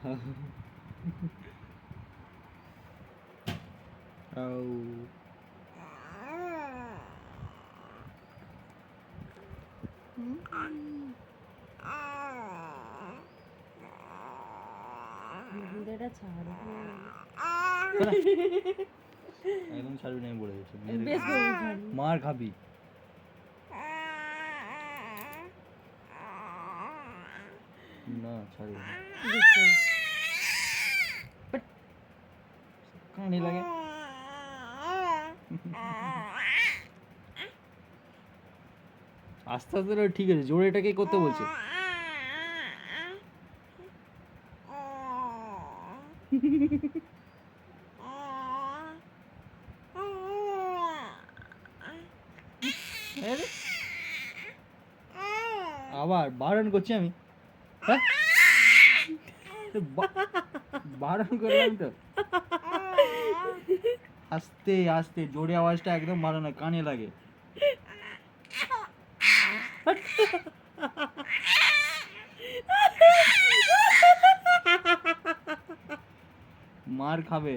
ছাড়বো একদম ছাড়বি না আমি বলে দিচ্ছি। মার খাবি। না। কানে লাগে। আস্তে আস্তে ঠিক আছে জোরে এটাকে করতে বলছে? আবার বারণ করছি আমি। বারণ করলাম তো। আস্তে আস্তে জোরে আওয়াজটা একদম ভালো না কানে লাগে। মার খাবে।